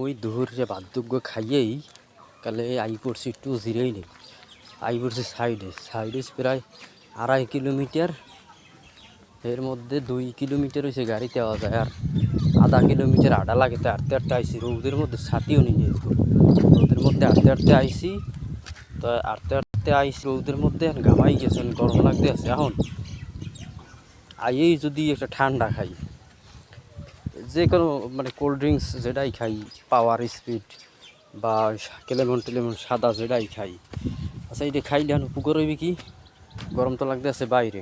ওই দুপুরে বার্ধক্য খাইয়েই কালে আই পড়ছি একটু জিরেই নেই। আই পড়ছি সাইডে সাইডে প্রায় আড়াই কিলোমিটার। এর মধ্যে দুই কিলোমিটার হয়েছে গাড়িতে যাওয়া যায় আর আধা কিলোমিটার আডা লাগে তো আটতে আটতে আইসি। রৌদের মধ্যে ছাতিও যেত রৌদের মধ্যে আটতে আটতে আইসি। তো আটতে আটতে আইসি, রৌদের মধ্যে ঘামাই গেছেন, গরম লাগতে আছে এখন আইয়েই যদি একটা ঠান্ডা খাই। যে কোনো মানে কোল্ড ড্রিঙ্কস যেটাই খাই পাওয়ার স্পিড বা কেলেমন টেলেমন সাদা যেটাই খাই। আচ্ছা এটা খাইলে এখন উপকার হইবে কি? গরম তো লাগতে আছে বাইরে।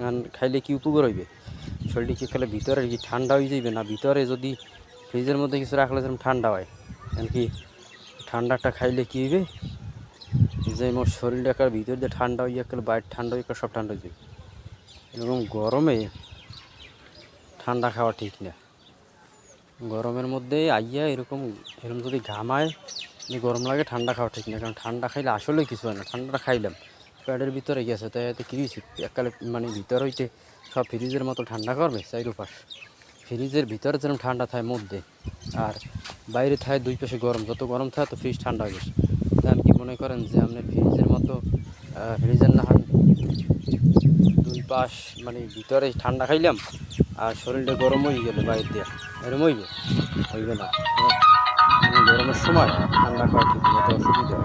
এখন খাইলে কি উপকার হইবে? শরীরটা কি খেলে ভিতরে কি ঠান্ডা হয়ে যাইবে? না ভিতরে যদি ফ্রিজের মধ্যে কিছু রাখলে যেরকম ঠান্ডা হয় এখন কি ঠান্ডাটা খাইলে কী হইবে? যে মোর শরীরটা একার ভিতর দিয়ে ঠান্ডা হয়ে গেলে বাইরে ঠান্ডা হয়ে সব ঠান্ডা হয়ে যাবে এরকম গরমে ঠান্ডা খাওয়া ঠিক না। গরমের মধ্যে আইয়া এরকম এরকম যদি ঘামায় গরম লাগে, ঠান্ডা খাওয়া ঠিক না। কারণ ঠান্ডা খাইলে আসলে কিছু হয় না। ঠান্ডাটা খাইলাম প্যাডের ভিতরে গেছে তাই এতে কি এককালে মানে ভিতর হইতে সব ফ্রিজের মতো ঠান্ডা করবে চাইরোপাশ ফ্রিজের ভিতরে যেরকম ঠান্ডা থাকে মধ্যে, আর বাইরে থাকে দুই পাশে গরম। যত গরম থাকে তো ফ্রিজ ঠান্ডা হয়ে গেছে। তাই আপনি মনে করেন যে আপনি ফ্রিজের মতো ফ্রিজের না দুই পাশ মানে ভিতরে ঠান্ডা খাইলাম, আর শরীরটা গরম হয়ে গেলে বাইরে দিয়ে। এরম হইবে হইবে না। গরমের সময় ঠান্ডা খাওয়া অসুবিধা।